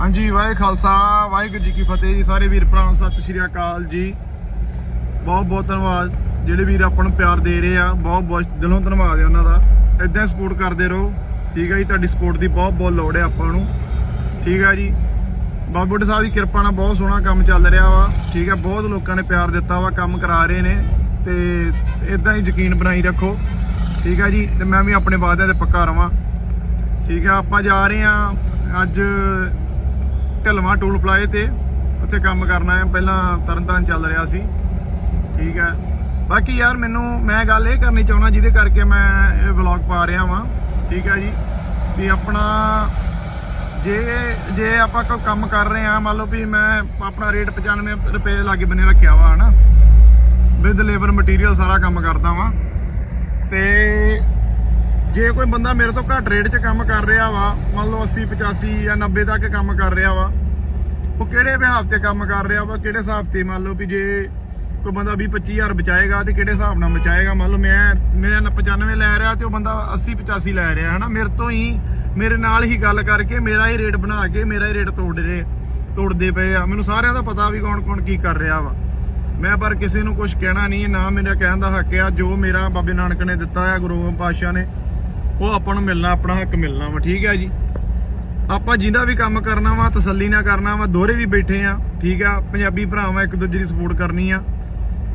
ਹਾਂਜੀ, ਵਾਹਿ ਖਾਲਸਾ, ਵਾਹਿਗੁਰੂ ਜੀ ਕੀ ਫਤਿਹ ਜੀ, ਸਾਰੇ ਵੀਰ ਭਰਾਵਾਂ ਨੂੰ ਸਤਿ ਸ਼੍ਰੀ ਅਕਾਲ ਜੀ। ਬਹੁਤ ਬਹੁਤ ਧੰਨਵਾਦ, ਜਿਹੜੇ ਵੀਰ ਆਪਾਂ ਨੂੰ ਪਿਆਰ ਦੇ ਰਹੇ ਆ, ਬਹੁਤ ਬਹੁਤ ਦਿਲੋਂ ਧੰਨਵਾਦ ਹੈ ਉਹਨਾਂ ਦਾ। ਇਦਾਂ ਸਪੋਰਟ ਕਰਦੇ ਰਹੋ, ਠੀਕ ਹੈ ਜੀ, ਤੁਹਾਡੀ ਸਪੋਰਟ ਦੀ ਬਹੁਤ ਬਹੁਤ ਲੋੜ ਹੈ ਆਪਾਂ ਨੂੰ, ਠੀਕ ਹੈ ਜੀ। ਬਾਬਾ ਬੁੱਢਾ ਸਾਹਿਬ ਦੀ ਕਿਰਪਾ ਨਾਲ ਬਹੁਤ ਸੋਹਣਾ ਕੰਮ ਚੱਲ ਰਿਹਾ ਵਾ, ਠੀਕ ਹੈ, ਬਹੁਤ ਲੋਕਾਂ ਨੇ ਪਿਆਰ ਦਿੱਤਾ ਵਾ, ਕੰਮ ਕਰਾ ਰਹੇ ਨੇ, ਤੇ ਇਦਾਂ ਹੀ ਯਕੀਨ ਬਣਾਈ ਰੱਖੋ, ਠੀਕ ਹੈ ਜੀ, ਤੇ ਮੈਂ ਵੀ ਆਪਣੇ ਵਾਅਦਿਆਂ ਤੇ ਪੱਕਾ ਰਵਾਂ, ਠੀਕ ਹੈ, ਆਪਾਂ ਜਾ ਰਹੇ ਹਾਂ ਅੱਜ ਢਲਵਾ ਟੂਲ ਪਲਾਏ ਤੇ ਉੱਥੇ ਕੰਮ ਕਰਨਾ ਹੈ। ਪਹਿਲਾਂ ਤਰਨਤਾਰਨ ਚੱਲ ਰਿਹਾ ਸੀ। ਠੀਕ ਹੈ। ਬਾਕੀ ਯਾਰ ਮੈਨੂੰ, ਮੈਂ ਗੱਲ ਇਹ ਕਰਨੀ ਚਾਹੁੰਦਾ ਜਿਹਦੇ ਕਰਕੇ ਮੈਂ ਇਹ ਵਲੌਗ ਪਾ ਰਿਹਾ ਵਾਂ। ਠੀਕ ਹੈ ਜੀ। ਵੀ ਆਪਣਾ ਜੇ ਜੇ ਆਪਾਂ ਕੋਈ ਕੰਮ ਕਰ ਰਹੇ ਆ ਮੰਨ ਲਓ ਵੀ ਮੈਂ ਆਪਣਾ ਰੇਟ 95 ਰੁਪਏ ਲਾਗੇ ਬੰਨੇ ਰੱਖਿਆ ਵਾ, ਹਨਾ। ਵਿਦ ਲੇਬਰ ਮਟੀਰੀਅਲ ਸਾਰਾ ਕੰਮ ਕਰਦਾ ਵਾਂ। ਜੇ ਕੋਈ ਬੰਦਾ ਮੇਰੇ ਤੋਂ ਘੱਟ ਰੇਟ 'ਚ ਕੰਮ ਕਰ ਰਿਹਾ ਵਾ, ਮੰਨ ਲਓ 80 85 ਜਾਂ 90 ਤੱਕ ਕੰਮ ਕਰ ਰਿਹਾ ਵਾ, ਉਹ ਕਿਹੜੇ ਵਿਹਾਰ ਤੇ ਕੰਮ ਕਰ ਰਿਹਾ ਵਾ, ਕਿਹੜੇ ਹਿਸਾਬ ਤੇ ਮੰਨ ਲਓ ਵੀ ਜੇ ਕੋਈ ਬੰਦਾ 20 25000 ਬਚਾਏਗਾ ਤੇ ਕਿਹੜੇ ਹਿਸਾਬ ਨਾਲ ਬਚਾਏਗਾ? ਮੰਨ ਲਓ ਮੈਂ ਮੇਰੇ 95 ਲੈ ਰਿਹਾ ਤੇ ਉਹ ਬੰਦਾ 80 85 ਲੈ ਰਿਹਾ, ਹਨਾ? ਮੇਰੇ ਤੋਂ ਹੀ, ਮੇਰੇ ਨਾਲ ਹੀ ਗੱਲ ਕਰਕੇ ਮੇਰਾ ਹੀ ਰੇਟ ਬਣਾ ਕੇ ਮੇਰਾ ਹੀ ਰੇਟ ਤੋੜ ਰਹੇ, ਤੋੜਦੇ ਪਏ ਆ। ਮੈਨੂੰ ਸਾਰਿਆਂ ਦਾ ਪਤਾ ਵੀ ਕੌਣ ਕੌਣ ਕੀ ਕਰ ਰਿਹਾ ਵਾ। ਮੈਂ ਪਰ ਕਿਸੇ ਨੂੰ ਕੁਝ ਕਹਿਣਾ ਨਹੀਂ, ਨਾ ਮੇਰਾ ਕਹਿਣ ਦਾ ਹੱਕ ਆ। ਜੋ ਮੇਰਾ ਬਾਬੇ ਨਾਨਕ ਨੇ ਦਿੱਤਾ ਆ, ਗੁਰੂ ਗੋਬਿੰਦ ਪਾਤਸ਼ਾਹ ਨੇ ਉਹ ਆਪਾਂ ਨੂੰ ਮਿਲਣਾ, ਆਪਣਾ ਹੱਕ ਮਿਲਣਾ ਵਾ, ਠੀਕ ਹੈ ਜੀ? ਆਪਾਂ ਜਿਹਦਾ ਵੀ ਕੰਮ ਕਰਨਾ ਵਾ, ਤਸੱਲੀ ਨਾਲ ਕਰਨਾ ਵਾ, ਦੋਹਰੇ ਵੀ ਬੈਠੇ ਆ, ਠੀਕ ਆ? ਪੰਜਾਬੀ ਭਰਾਵਾਂ ਇੱਕ ਦੂਜੇ ਦੀ ਸਪੋਰਟ ਕਰਨੀ ਆ।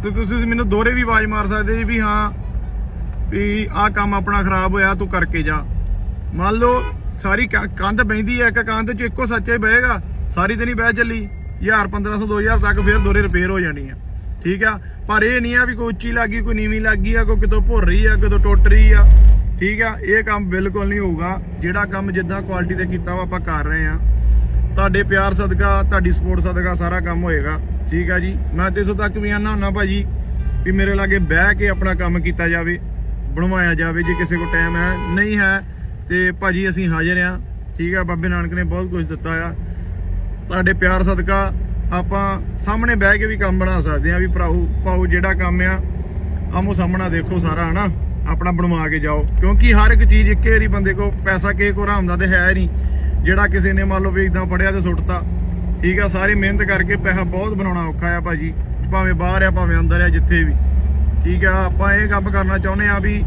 ਤੇ ਤੁਸੀਂ ਮੈਨੂੰ ਦੋਹਰੇ ਵੀ ਆਵਾਜ਼ ਮਾਰ ਸਕਦੇ ਜੀ ਵੀ ਹਾਂ, ਵੀ ਆਹ ਕੰਮ ਆਪਣਾ ਖਰਾਬ ਹੋਇਆ, ਤੂੰ ਕਰਕੇ ਜਾ। ਮੰਨ ਲਓ, ਸਾਰੀ ਕੰਧ ਬੈਂਦੀ ਹੈ ਇੱਕ ਕੰਧ 'ਚ ਇੱਕੋ ਸੱਚਾ ਹੀ ਬਹੇਗਾ ਸਾਰੀ ਤੇ ਨਹੀਂ ਬਹਿ ਚੱਲੀ। 1000 1500 2000 ਤੱਕ ਫਿਰ ਦੋਰੇ ਰਿਪੇਅਰ ਹੋ ਜਾਣੀ ਆ, ਠੀਕ ਆ? ਪਰ ਇਹ ਨਹੀਂ ਆ ਵੀ ਕੋਈ ਉੱਚੀ ਲੱਗੀ ਕੋਈ ਨੀਵੀਂ ਲੱਗੀ ਆ, ਕੋਈ ਕਿਤੋਂ ਭੁਰ ਰਹੀ ਆ, ਕਿਤੋਂ ਟੁੱਟ ਰਹੀ ਆ। ਠੀਕ ਆ, ਇਹ ਕੰਮ ਬਿਲਕੁਲ ਨਹੀਂ ਹੋਊਗਾ। ਜਿਹੜਾ ਕੰਮ ਜਿੱਦਾਂ ਕੁਆਲਿਟੀ ਤੇ ਕੀਤਾ ਵਾ, ਆਪਾਂ ਕਰ ਰਹੇ ਆ। ਤੁਹਾਡੇ ਪਿਆਰ ਸਦਕਾ, ਤੁਹਾਡੀ ਸਪੋਰਟ ਸਦਕਾ ਸਾਰਾ ਕੰਮ ਹੋਏਗਾ। ਠੀਕ ਆ ਜੀ। ਮੈਂ ਤੇ ਇਥੋਂ ਤੱਕ ਵੀ ਆਨਾ ਹੁੰਨਾ ਭਾਜੀ ਵੀ ਮੇਰੇ ਲਾਗੇ ਬਹਿ ਕੇ ਆਪਣਾ ਕੰਮ ਕੀਤਾ ਜਾਵੇ, ਬਣਵਾਇਆ ਜਾਵੇ, ਜੇ ਕਿਸੇ ਕੋਲ ਟਾਈਮ ਹੈ, ਨਹੀਂ ਹੈ, ਤੇ ਭਾਜੀ ਅਸੀਂ ਹਾਜ਼ਰ ਆ। ਠੀਕ ਆ, ਬਾਬੇ ਨਾਨਕ ਨੇ ਬਹੁਤ ਕੁਝ ਦਿੱਤਾ ਆ। ਤੁਹਾਡੇ ਪਿਆਰ ਸਦਕਾ ਆਪਾਂ ਸਾਹਮਣੇ ਬਹਿ ਕੇ ਵੀ ਕੰਮ ਬਣਾ ਸਕਦੇ ਆ ਵੀ ਭਰਾਓ ਪਾਓ ਜਿਹੜਾ ਕੰਮ ਆ ਆਮੋ ਸਾਹਮਣਾ ਦੇਖੋ ਸਾਰਾ, ਹਨਾ? ਆਪਣਾ ਬਣਵਾ ਕੇ ਜਾਓ। ਕਿਉਂਕਿ ਹਰ ਇੱਕ ਚੀਜ਼ ਇੱਕੇ ਵਾਰੀ ਬੰਦੇ ਕੋ ਪੈਸਾ ਕਿਸੇ ਕੋ ਆਰਾਮ ਦਾ ਤੇ ਹੈ ਨਹੀਂ। ਜਿਹੜਾ ਕਿਸੇ ਨੇ ਮੰਨ ਲਓ ਵੀ ਇਦਾਂ ਫੜਿਆ ਤੇ ਸੁੱਟਤਾ। ਠੀਕ ਆ, ਸਾਰੀ ਮਿਹਨਤ ਕਰਕੇ ਪੈਸਾ ਬਹੁਤ ਬਣਾਉਣਾ ਔਖਾ ਆ ਭਾਜੀ। ਭਾਵੇਂ ਬਾਹਰ ਆ, ਭਾਵੇਂ ਅੰਦਰ ਆ, ਜਿੱਥੇ ਵੀ। ਠੀਕ ਆ, ਆਪਾਂ ਇਹ ਕੰਮ ਕਰਨਾ ਚਾਹੁੰਦੇ ਆ ਵੀ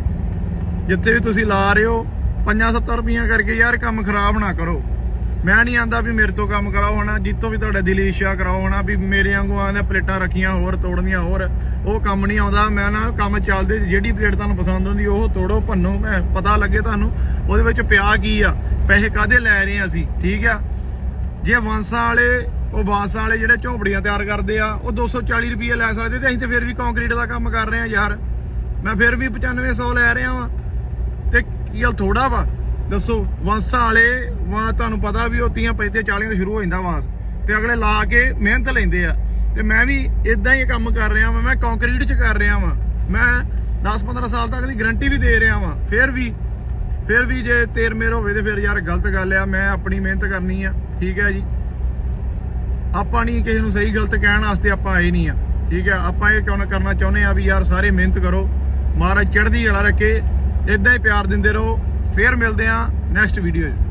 ਜਿੱਥੇ ਵੀ ਤੁਸੀਂ ਲਾ ਰਹੇ ਹੋ 5-7 ਰੁਪਈਆ ਕਰਕੇ ਯਾਰ ਕੰਮ ਖਰਾਬ ਨਾ ਕਰੋ। ਮੈਂ ਨਹੀਂ ਆਂਦਾ ਵੀ ਮੇਰੇ ਤੋਂ ਕੰਮ ਕਰਾਓ ਹਨਾ, ਜਿੱਤੋਂ ਵੀ ਤੁਹਾਡਾ ਦਿਲ ਇੱਛਾ ਕਰਾਓ ਹਨਾ, ਵੀ ਮੇਰੇ ਵਾਂਗੂ ਆਂਦੇ ਪਲੇਟਾਂ ਰੱਖੀਆਂ ਹੋਰ, ਤੋੜਨੀਆਂ ਹੋਰ, ਉਹ ਕੰਮ ਨਹੀਂ ਆਉਂਦਾ। ਮੈਂ ਨਾ ਕੰਮ ਚੱਲਦੇ ਜਿਹੜੀ ਪਲੇਟ ਤੁਹਾਨੂੰ ਪਸੰਦ ਹੁੰਦੀ, ਉਹ ਤੋੜੋ, ਭੰਨੋ, ਮੈਂ ਪਤਾ ਲੱਗੇ ਤੁਹਾਨੂੰ, ਉਹਦੇ ਵਿੱਚ ਪਿਆ ਕੀ ਆ, ਪੈਸੇ ਕਾਦੇ ਲੈ ਰਹੇ ਆ ਅਸੀਂ, ਠੀਕ ਆ? ਜੇ ਵਾਂਸਾਂ ਵਾਲੇ, ਉਹ ਵਾਂਸਾਂ ਵਾਲੇ ਜਿਹੜੇ ਝੋਪੜੀਆਂ ਤਿਆਰ ਕਰਦੇ ਆ, ਉਹ 240 ਰੁਪਏ ਲੈ ਸਕਦੇ ਤੇ ਅਸੀਂ ਤੇ ਫਿਰ ਵੀ ਕੰਕਰੀਟ ਦਾ ਕੰਮ ਕਰ ਰਹੇ ਆ ਯਾਰ। ਮੈਂ ਫਿਰ ਵੀ 9500 ਲੈ ਰਿਹਾ ਵਾਂ। ਤੇ ਕੀ ਗੱਲ ਥੋੜਾ ਵਾ? ਦੱਸੋ, ਵਾਂਸਾਂ ਵਾਲੇ, ਵਾਂ ਤੁਹਾਨੂੰ ਪਤਾ ਵੀ ਉਹ 30 35 40 ਤੋਂ ਸ਼ੁਰੂ ਹੋ ਜਾਂਦਾ ਵਾਂਸ। ਤੇ ਅਗਲੇ ਲਾ ਕੇ ਮਿਹਨਤ ਲੈਂਦੇ ਆ। ਤੇ ਮੈਂ ਵੀ ਇਦਾਂ ਹੀ ਕੰਮ ਕਰ ਰਿਹਾ ਵਾਂ, ਮੈਂ ਕੰਕਰੀਟ 'ਚ ਕਰ ਰਿਹਾ ਵਾਂ। ਮੈਂ 10 15 ਸਾਲ ਤੱਕ ਦੀ ਗਾਰੰਟੀ ਵੀ ਦੇ ਰਿਹਾ ਵਾਂ। ਫਿਰ ਵੀ ਫਿਰ ਵੀ ਜੇ ਤੇਰ ਮੇਰ ਹੋਵੇ ਤੇ ਫਿਰ ਯਾਰ ਗਲਤ ਗੱਲ ਆ, ਮੈਂ ਆਪਣੀ ਮਿਹਨਤ ਕਰਨੀ ਆ, ਠੀਕ ਹੈ ਜੀ। ਆਪਾਂ ਨਹੀਂ ਕਿਸੇ ਨੂੰ ਸਹੀ ਗਲਤ ਕਹਿਣ ਵਾਸਤੇ ਆਪਾਂ ਆਏ ਨਹੀਂ ਆ, ਠੀਕ ਹੈ ਆਪਾਂ ਇਹ ਕਿਉਂ ਕਰਨਾ ਚਾਹੁੰਦੇ ਆ ਵੀ ਯਾਰ ਸਾਰੇ ਮਿਹਨਤ ਕਰੋ। ਮਹਾਰਾਜ ਚੜ੍ਹਦੀ ਕਲਾ ਰੱਖੇ ਇਦਾਂ ਹੀ ਪਿਆਰ ਦਿੰਦੇ ਰਹੋ। ਫੇਰ ਮਿਲਦੇ ਆ ਨੈਕਸਟ ਵੀਡੀਓ 'ਚ।